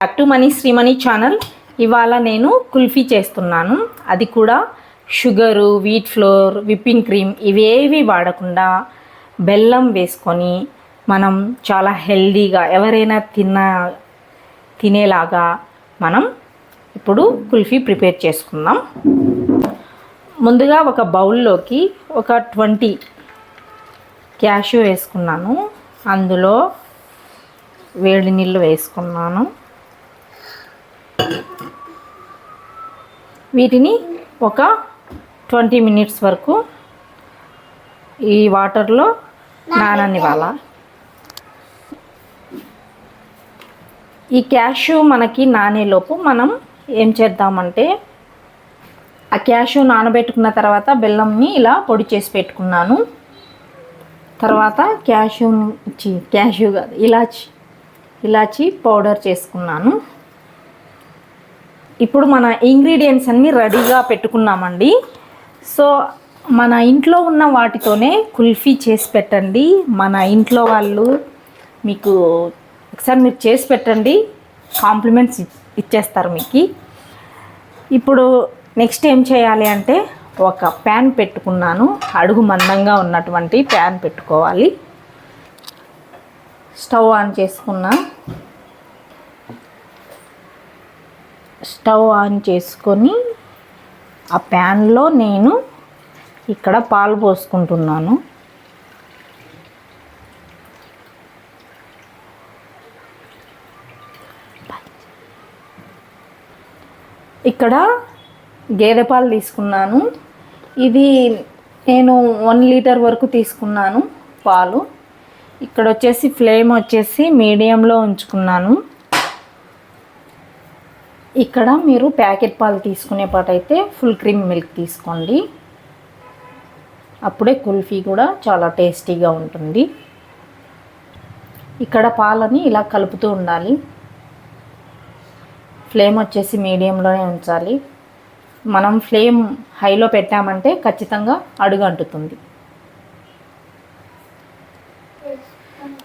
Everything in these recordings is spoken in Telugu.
Back to Mani Srimani channel ఇవాళ నేను కుల్ఫీ చేస్తున్నాను. అది కూడా sugar wheat flour whipping cream ఇవేవి వాడకుండా బెల్లం వేసుకొని మనం చాలా హెల్దీగా ఎవరైనా తిన్న తినేలాగా మనం ఇప్పుడు కుల్ఫీ ప్రిపేర్ చేసుకుందాం. ముందుగా ఒక బౌల్లోకి ఒక ట్వంటీ క్యాష్యూ వేసుకున్నాను. అందులో వేడి నీళ్ళు వేసుకున్నాను. వీటిని ఒక ట్వంటీ మినిట్స్ వరకు ఈ వాటర్లో నాననివ్వాల. ఈ క్యాషు మనకి నానేలోపు మనం ఏం చేద్దామంటే ఆ క్యాషు నానబెట్టుకున్న తర్వాత బెల్లంని ఇలా పొడి చేసి పెట్టుకున్నాను. తర్వాత క్యాషు చి క్యాషు కాదు ఇలాచి ఇలాచి పౌడర్ చేసుకున్నాను. ఇప్పుడు మన ఇంగ్రీడియంట్స్ అన్నీ రెడీగా పెట్టుకున్నామండి. సో మన ఇంట్లో ఉన్న వాటితోనే కుల్ఫీ చేసి పెట్టండి. మన ఇంట్లో వాళ్ళు మీకు ఒకసారి మీరు చేసి పెట్టండి. కాంప్లిమెంట్స్ ఇచ్చేస్తారు మీకు. ఇప్పుడు నెక్స్ట్ ఏం చేయాలి అంటే ఒక ప్యాన్ పెట్టుకున్నాను. అడుగు మందంగా ఉన్నటువంటి ప్యాన్ పెట్టుకోవాలి. స్టవ్ ఆన్ చేసుకున్నా. స్టవ్ ఆన్ చేసుకొని ఆ ప్యాన్లో నేను ఇక్కడ పాలు పోసుకుంటున్నాను. ఇక్కడ గేదె పాలు తీసుకున్నాను. ఇది నేను వన్ లీటర్ వరకు తీసుకున్నాను పాలు. ఇక్కడ వచ్చేసి ఫ్లేమ్ వచ్చేసి మీడియంలో ఉంచుకున్నాను. ఇక్కడ మీరు ప్యాకెట్ పాలు తీసుకునే పాటైతే ఫుల్ క్రీమ్ మిల్క్ తీసుకోండి. అప్పుడే కుల్ఫీ కూడా చాలా టేస్టీగా ఉంటుంది. ఇక్కడ పాలని ఇలా కలుపుతూ ఉండాలి. ఫ్లేమ్ వచ్చేసి మీడియంలోనే ఉంచాలి. మనం ఫ్లేమ్ హైలో పెట్టామంటే ఖచ్చితంగా అడుగు అంటుతుంది.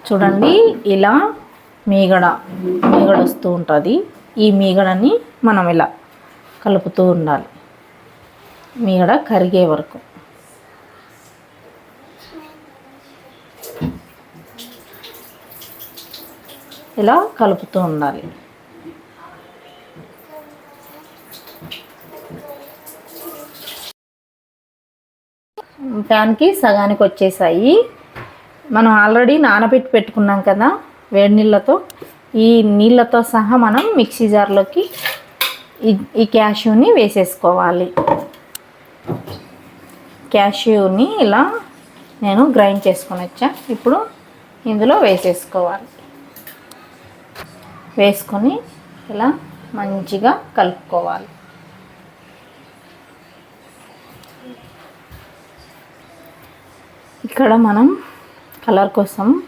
చూడండి ఇలా మీగడ మీగడ వస్తూ ఉంటుంది. ఈ మీగడని మనం ఇలా కలుపుతూ ఉండాలి. మీగడ కరిగే వరకు. ఇలా కలుపుతూ ఉండాలి. ప్యాన్కి సగానికి వచ్చేసాయి. మనం ఆల్రెడీ నానబెట్టి పెట్టుకున్నాం కదా వేడి నీళ్ళతో. ఈ నీళ్ళతో సహా మనం మిక్సీ జార్లోకి ఈ ఈ క్యాష్యూని వేసేసుకోవాలి. క్యాష్యూని ఇలా నేను గ్రైండ్ చేసుకొని వచ్చా. ఇప్పుడు ఇందులో వేసేసుకోవాలి. వేసుకొని ఇలా మంచిగా కలుపుకోవాలి. ఇక్కడ మనం కలర్ కోసం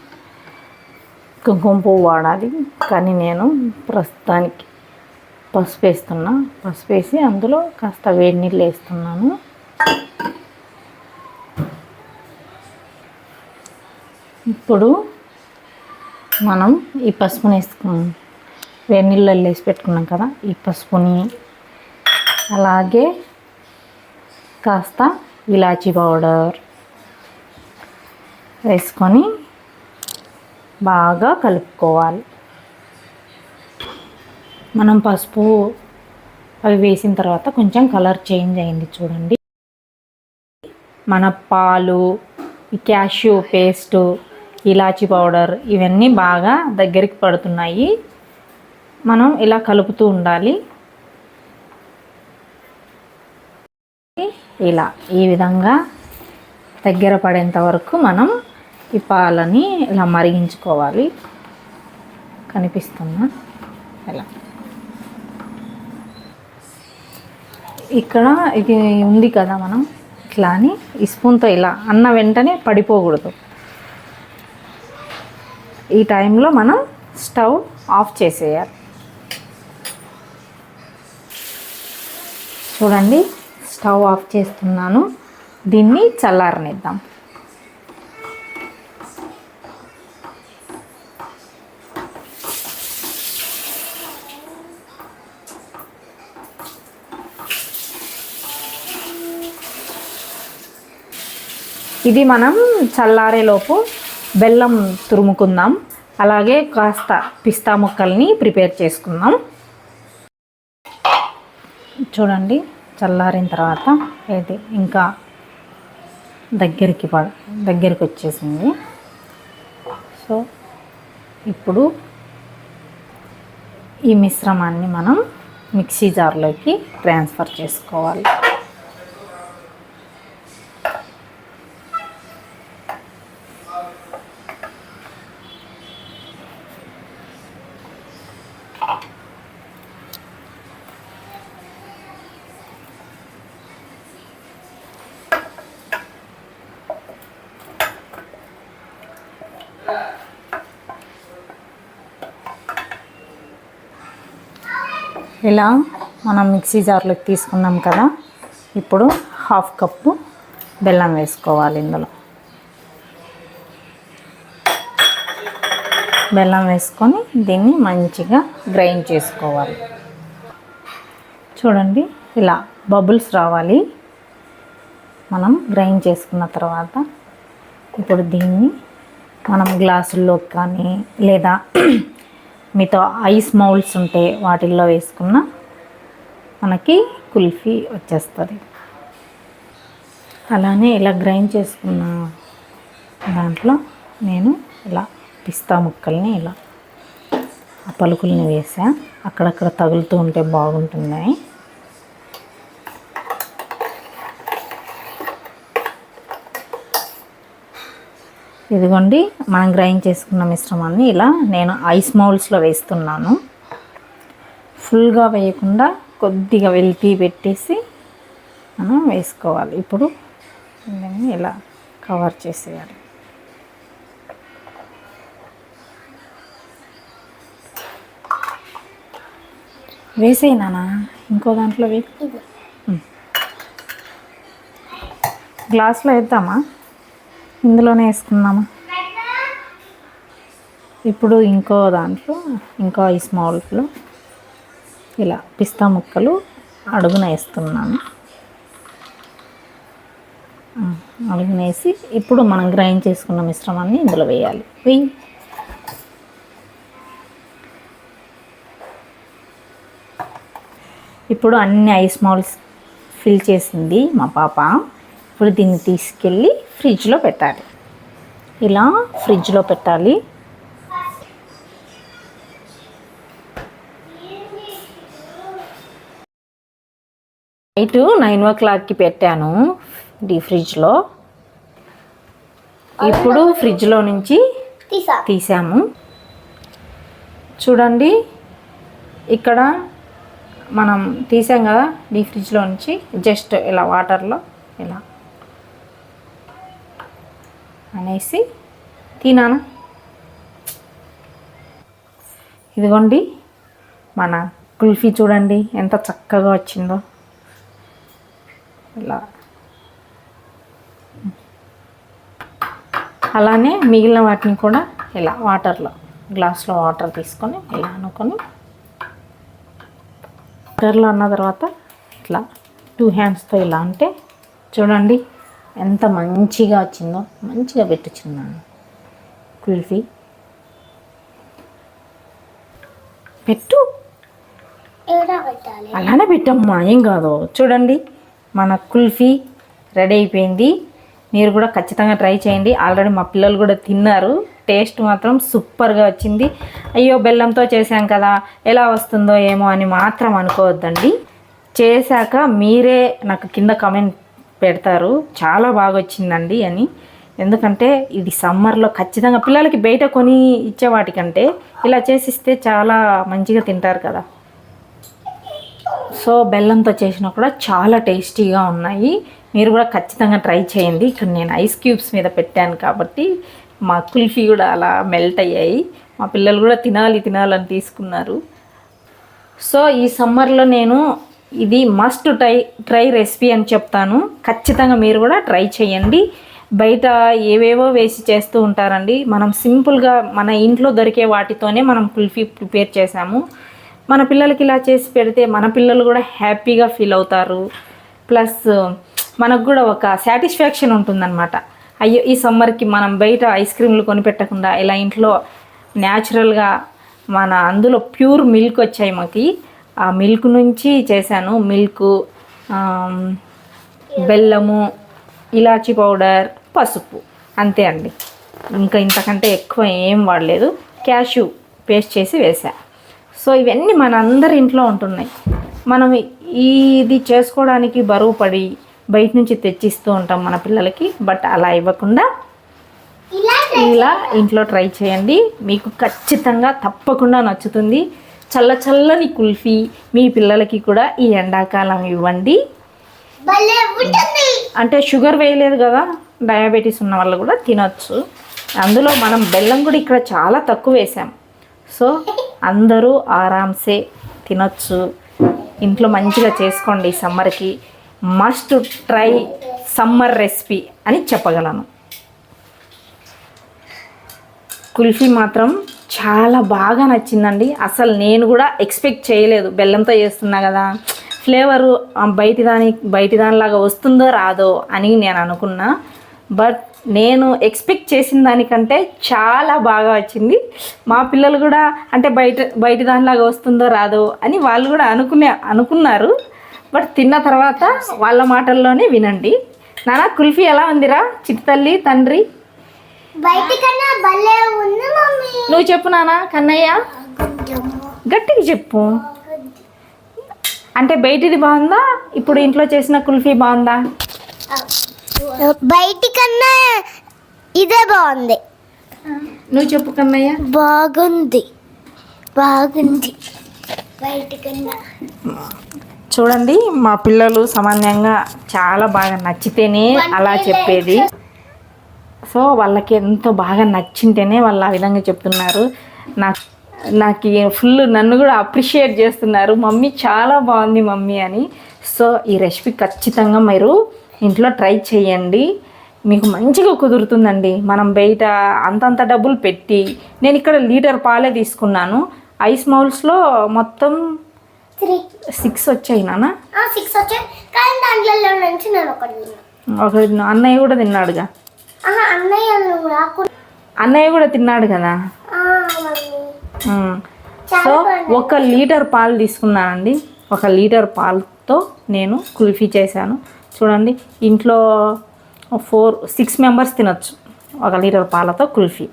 కుంకుమ పువ్వు వాడాలి. కానీ నేను ప్రస్తుతానికి పసుపు వేస్తున్నా. పసుపు వేసి అందులో కాస్త వేడి నీళ్ళు వేస్తున్నాను. ఇప్పుడు మనం ఈ పసుపుని వేసుకున్నాం. వేడి నీళ్ళల్లో వేసి పెట్టుకున్నాం కదా ఈ పసుపుని. అలాగే కాస్త ఇలాచీ పౌడర్ వేసుకొని బాగా కలుపుకోవాలి. మనం పసుపు అవి వేసిన తర్వాత కొంచెం కలర్ చేంజ్ అయింది చూడండి. మన పాలు ఈ క్యాష్యూ పేస్టు ఇలాచీ పౌడర్ ఇవన్నీ బాగా దగ్గరికి పడుతున్నాయి. మనం ఇలా కలుపుతూ ఉండాలి. ఇలా ఈ విధంగా దగ్గర పడేంత వరకు మనం ఈ పాలని ఇలా మరిగించుకోవాలి. కనిపిస్తున్నా ఇలా. ఇక్కడ ఇది ఉంది కదా మనం. ఇట్లా అని ఈ స్పూన్తో ఇలా అన్న వెంటనే పడిపోకూడదు. ఈ టైంలో మనం స్టవ్ ఆఫ్ చేసేయాలి. చూడండి స్టవ్ ఆఫ్ చేస్తున్నాను. దీన్ని చల్లారనిద్దాం. ఇది మనం చల్లారేలోపు బెల్లం తురుముకుందాం. అలాగే కాస్త పిస్తా ముక్కల్ని ప్రిపేర్ చేసుకుందాం. చూడండి చల్లారిన తర్వాత ఇది ఇంకా దగ్గరికి పడ దగ్గరికి వచ్చేసింది. సో ఇప్పుడు ఈ మిశ్రమాన్ని మనం మిక్సీ జార్లోకి ట్రాన్స్ఫర్ చేసుకోవాలి. ఇలా మనం మిక్సీ జార్లోకి తీసుకున్నాం కదా ఇప్పుడు హాఫ్ కప్పు బెల్లం వేసుకోవాలి ఇందులో. బెల్లం వేసుకొని దీన్ని మంచిగా గ్రైండ్ చేసుకోవాలి. చూడండి ఇలా బబుల్స్ రావాలి. మనం గ్రైండ్ చేసుకున్న తర్వాత ఇప్పుడు దీన్ని మనం గ్లాసుల్లో కానీ లేదా మీతో ఐస్ మౌల్స్ ఉంటే వాటిల్లో వేసుకున్న మనకి కుల్ఫీ వచ్చేస్తుంది. అలానే ఇలా గ్రైండ్ చేసుకున్న దాంట్లో నేను ఇలా పిస్తా ముక్కల్ని ఇలా పలుకుల్ని వేసా. అక్కడక్కడ తగులుతూ ఉంటే బాగుంటున్నాయి. ఇదిగోండి మనం గ్రైండ్ చేసుకున్న మిశ్రమాన్ని ఇలా నేను ఐస్ మౌల్స్లో వేస్తున్నాను. ఫుల్గా వేయకుండా కొద్దిగా వెలిపి పెట్టేసి మనం వేసుకోవాలి. ఇప్పుడు దీన్ని ఇలా కవర్ చేసేయాలి. వేసేయనా ఇంకో దాంట్లో వే గ్లాస్లో వేద్దామా? ఇందులోనే వేసుకుందాము? ఇప్పుడు ఇంకో దాంట్లో ఇంకో ఈ మౌల్ట్లో ఇలా పిస్తా ముక్కలు అడుగున వేస్తున్నాను. అడుగున వేసి ఇప్పుడు మనం గ్రైండ్ చేసుకున్న మిశ్రమాన్ని ఇందులో వేయాలి. వెయ్యి ఇప్పుడు అన్ని ఐస్ మాల్స్ ఫిల్ చేసింది మా పాప. ఇప్పుడు దీన్ని తీసుకెళ్ళి ఫ్రిడ్జ్లో పెట్టాలి. ఇలా ఫ్రిడ్జ్లో పెట్టాలి. నైట్ నైన్ ఓ క్లాక్కి పెట్టాను డీ ఫ్రిడ్జ్లో. ఇప్పుడు ఫ్రిడ్జ్లో నుంచి తీసా. తీసాము. చూడండి ఇక్కడ మనం తీసాం కదా డీ ఫ్రిడ్జ్లో నుంచి జస్ట్ ఇలా వాటర్లో ఇలా. అనేసి తినాను ఇదిగోండి మన కుల్ఫీ చూడండి ఎంత చక్కగా వచ్చిందో. ఇలా. అలానే మిగిలిన వాటిని కూడా ఇలా వాటర్లో గ్లాస్లో వాటర్ తీసుకొని ఇలా అనుకొని వాటర్లో అన్న తర్వాత ఇట్లా టూ హ్యాండ్స్తో ఇలా అంటే చూడండి ఎంత మంచిగా వచ్చిందో మంచిగా పెట్టుచున్నాను కుల్ఫీ. పెట్టు. అలానే పెట్టమ్మా ఏం కాదు. చూడండి మన కుల్ఫీ రెడీ అయిపోయింది. మీరు కూడా ఖచ్చితంగా ట్రై చేయండి. ఆల్రెడీ మా పిల్లలు కూడా తిన్నారు. టేస్ట్ మాత్రం సూపర్గా వచ్చింది. అయ్యో బెల్లంతో చేశాం కదా. ఎలా వస్తుందో ఏమో అని మాత్రం అనుకోవద్దండి. చేశాక మీరే నాకు కింద కామెంట్ పెడతారు. చాలా బాగా వచ్చిందండి అని. ఎందుకంటే ఇది సమ్మర్లో ఖచ్చితంగా పిల్లలకి బయట కొని ఇచ్చే వాటికంటే ఇలా చేసిస్తే చాలా మంచిగా తింటారు కదా. సో బెల్లంతో చేసినా కూడా చాలా టేస్టీగా ఉన్నాయి. మీరు కూడా ఖచ్చితంగా ట్రై చేయండి. ఇక్కడ నేను ఐస్ క్యూబ్స్ మీద పెట్టాను కాబట్టి మా కుల్ఫీ కూడా అలా మెల్ట్ అయ్యాయి. మా పిల్లలు కూడా తినాలి తినాలని తీసుకున్నారు. సో ఈ సమ్మర్లో నేను ఇది మస్ట్ ట్రై ట్రై రెసిపీ అని చెప్తాను. ఖచ్చితంగా మీరు కూడా ట్రై చేయండి. బయట ఏవేవో వేసి చేస్తూ ఉంటారండి. మనం సింపుల్గా మన ఇంట్లో దొరికే వాటితోనే మనం కుల్ఫీ ప్రిపేర్ చేసాము మన పిల్లలకి ఇలా చేసి పెడితే మన పిల్లలు కూడా హ్యాపీగా ఫీల్ అవుతారు. ప్లస్ మనకు కూడా ఒక సాటిస్ఫాక్షన్ ఉంటుందన్నమాట. అయ్యో ఈ సమ్మర్కి మనం బయట ఐస్ క్రీమ్లు కొనిపెట్టకుండా ఇలా ఇంట్లో న్యాచురల్గా మన అందులో ప్యూర్ మిల్క్ వచ్చాయి మాకు. ఆ మిల్క్ నుంచి చేశాను. మిల్క్ బెల్లము ఇలాచీ పౌడర్ పసుపు. అంతే అండి. ఇంకా ఇంతకంటే ఎక్కువ ఏం వాడలేదు. క్యాషు పేస్ట్ చేసి వేసా సో ఇవన్నీ మన అందరి ఇంట్లో ఉంటున్నాయి. మనం ఇది చేసుకోవడానికి బరువు పడి బయట నుంచి తెచ్చిస్తూ ఉంటాం మన పిల్లలకి. బట్ అలా ఇవ్వకుండా ఇలా ఇంట్లో ట్రై చేయండి. మీకు ఖచ్చితంగా తప్పకుండా నచ్చుతుంది. చల్ల చల్లని కుల్ఫీ మీ పిల్లలకి కూడా ఈ ఎండాకాలం ఇవ్వండి. అంటే షుగర్ వేయలేదు కదా డయాబెటీస్ ఉన్న వాళ్ళు కూడా తినొచ్చు. అందులో మనం బెల్లం కూడా ఇక్కడ చాలా తక్కువ వేసాం. సో అందరూ ఆరామ్సే తినొచ్చు. ఇంట్లో మంచిగా చేసుకోండి సమ్మర్కి. మస్ట్ ట్రై సమ్మర్ రెసిపీ అని చెప్పగలను. కుల్ఫీ మాత్రం చాలా బాగా నచ్చిందండి. అసలు నేను కూడా ఎక్స్పెక్ట్ చేయలేదు. బెల్లంతో చేస్తున్నా కదా. ఫ్లేవరు బయటి దాని బయటి దానిలాగా వస్తుందో రాదో అని నేను అనుకున్నా. బట్ నేను ఎక్స్పెక్ట్ చేసిన దానికంటే చాలా బాగా వచ్చింది. మా పిల్లలు కూడా అంటే బయట బయట దానిలాగా వస్తుందో రాదో అని వాళ్ళు కూడా అనుకునే అనుకున్నారు. బట్ తిన్న తర్వాత వాళ్ళ మాటల్లోనే వినండి. నానా కుల్ఫీ ఎలా ఉందిరా? చిట్టి తల్లి తండ్రి? నువ్వు చెప్పు నానా కన్నయ్య? గట్టిగా చెప్పు. అంటే బయటిది బాగుందా? ఇప్పుడు ఇంట్లో చేసిన కుల్ఫీ బాగుందా? బయట కన్నా ఇదే బాగుంది. నువ్వు చెప్పు కన్నయ్య. బాగుంది. బాగుంది. బయట కన్నా చూడండి మా పిల్లలు సామాన్యంగా చాలా బాగా నచ్చితేనే అలా చెప్పేది. సో వాళ్ళకి ఎంతో బాగా నచ్చింటేనే వాళ్ళు ఆ విధంగా చెప్తున్నారు. నాకు నాకు ఫుల్ నన్ను కూడా అప్రిషియేట్ చేస్తున్నారు. మమ్మీ చాలా బాగుంది మమ్మీ అని. సో ఈ రెసిపీ ఖచ్చితంగా మీరు ఇంట్లో ట్రై చేయండి. మీకు మంచిగా కుదురుతుందండి. మనం బయట అంతంత డబ్బులు పెట్టి నేను ఇక్కడ లీటర్ పాలే తీసుకున్నాను. ఐస్ మౌల్స్లో మొత్తం సిక్స్ వచ్చాయి నాన్న. సిక్స్ వచ్చాయి. కానీ దాంట్లో నుంచి నేను ఒకటి అన్నయ్య కూడా తిన్నాడుగా. అన్నయ్య కూడా తిన్నాడు కదా? సో. ఒక లీటర్ పాలు తీసుకున్నానండి. ఒక లీటర్ పాలతో నేను కుల్ఫీ చేశాను. చూడండి ఇంట్లో ఫోర్ సిక్స్ మెంబర్స్ తినొచ్చు ఒక లీటర్ పాలతో కుల్ఫీ.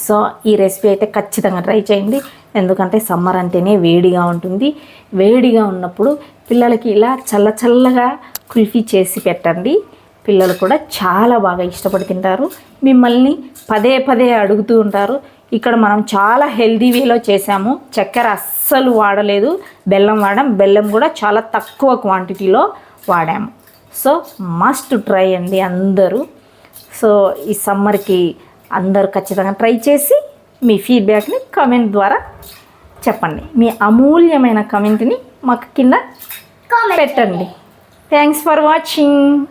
సో ఈ రెసిపీ అయితే ఖచ్చితంగా ట్రై చేయండి. ఎందుకంటే సమ్మర్ అంటేనే వేడిగా ఉంటుంది. వేడిగా ఉన్నప్పుడు పిల్లలకి ఇలా చల్ల చల్లగా కుల్ఫీ చేసి పెట్టండి. పిల్లలు కూడా చాలా బాగా ఇష్టపడి తింటారు. మిమ్మల్ని పదే పదే అడుగుతూ ఉంటారు. ఇక్కడ మనం చాలా హెల్దీ వేలో చేసాము చక్కెర అస్సలు వాడలేదు. బెల్లం వాడాం. బెల్లం కూడా చాలా తక్కువ క్వాంటిటీలో వాడాము. సో మస్ట్ ట్రై అండి అందరూ. సో ఈ సమ్మర్కి అందరూ ఖచ్చితంగా ట్రై చేసి మీ ఫీడ్బ్యాక్ని కామెంట్ ద్వారా చెప్పండి. మీ అమూల్యమైన కమెంట్ని మాకు కింద పెట్టండి. Thanks for watching.